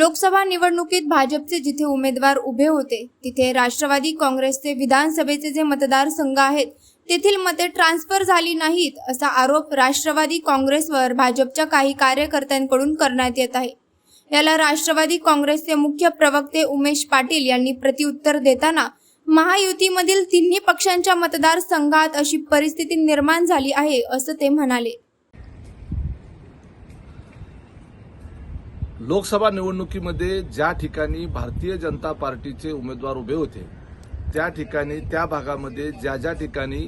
लोकसभा निवडणुकीत भाजपचे जिथे उमेदवार उभे होते तिथे राष्ट्रवादी काँग्रेसचे विधानसभेचे जे मतदारसंघ आहेत तेथील मते ट्रान्सफर झाली नाहीत असा आरोप राष्ट्रवादी काँग्रेसवर भाजपच्या काही कार्यकर्त्यांकडून करण्यात येत आहे. याला राष्ट्रवादी काँग्रेसचे मुख्य प्रवक्ते उमेश पाटील यांनी प्रत्युत्तर देताना महायुतीमधील तिन्ही पक्षांच्या मतदारसंघात अशी परिस्थिती निर्माण झाली आहे असं ते म्हणाले. लोकसभा निवडणुकीमध्ये ज्या ठिकाणी भारतीय जनता पार्टीचे उमेदवार उभे होते त्या ठिकाणी त्या भागामध्ये ज्या ज्या ठिकाणी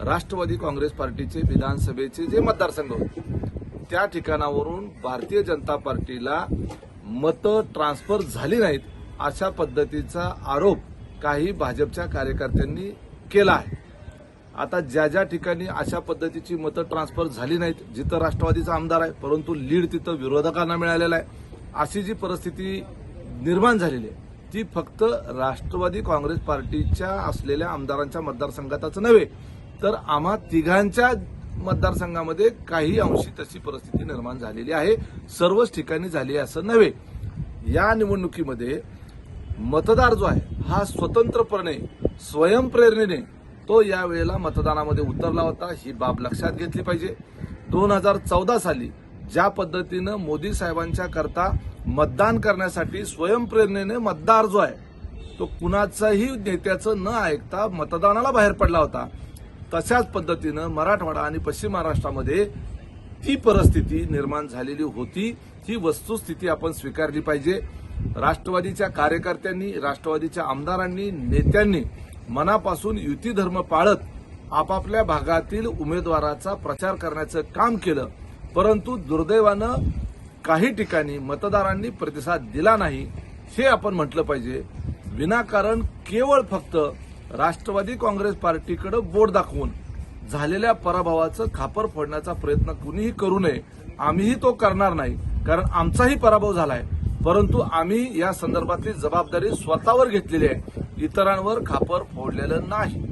राष्ट्रवादी काँग्रेस पार्टीचे विधानसभेचे जे मतदारसंघ होते त्या ठिकाणावरून भारतीय जनता पार्टीला मतं ट्रान्सफर झाली नाहीत अशा पद्धतीचा आरोप काही भाजपच्या कार्यकर्त्यांनी केला आहे. आता ज्या ज्या ठिकाणी अशा पद्धतीची मतं ट्रान्सफर झाली नाहीत जिथं राष्ट्रवादीचा आमदार आहे परंतु लीड तिथं विरोधकांना मिळालेला आहे अशी जी परिस्थिती निर्माण झालेली आहे ती फक्त राष्ट्रवादी काँग्रेस पार्टीच्या असलेल्या आमदारांच्या मतदारसंघातच नव्हे तर आम्हा तिघांच्या मतदारसंघामध्ये काही अंशी तशी परिस्थिती निर्माण झालेली आहे सर्वच ठिकाणी झाली आहे असं नव्हे. या निवडणुकीमध्ये मतदार जो आहे हा स्वतंत्रपणे स्वयंप्रेरणेने तो यावेळेला मतदानामध्ये उतरला होता ही बाब लक्षात घेतली पाहिजे. दोन हजार चौदा साली ज्या पद्धतीनं मोदी साहेबांच्या करता मतदान करण्यासाठी स्वयंप्रेरणेने मतदार जो आहे तो कुणाचाही नेत्याचं न ऐकता मतदानाला बाहेर पडला होता. तशाच पद्धतीनं मराठवाडा आणि पश्चिम महाराष्ट्रामध्ये ती परिस्थिती निर्माण झालेली होती. ही वस्तुस्थिती आपण स्वीकारली पाहिजे. राष्ट्रवादीच्या कार्यकर्त्यांनी राष्ट्रवादीच्या आमदारांनी नेत्यांनी मनापासून युती धर्म पाळत आपापल्या भागातील उमेदवाराचा प्रचार करण्याचं काम केलं. परंतु दुर्दैवानं काही ठिकाणी मतदारांनी प्रतिसाद दिला नाही हे आपण म्हटलं पाहिजे. विनाकारण केवळ फक्त राष्ट्रवादी काँग्रेस पार्टीकडे बोट दाखवून झालेल्या पराभवाचं खापर फोडण्याचा प्रयत्न कुणीही करू नये. आम्हीही तो करणार नाही कारण आमचाही पराभव झालाय. परंतु आम्ही या संदर्भातली जबाबदारी स्वतःवर घेतलेली आहे. इतरांवर खापर फोडलेलं नाही.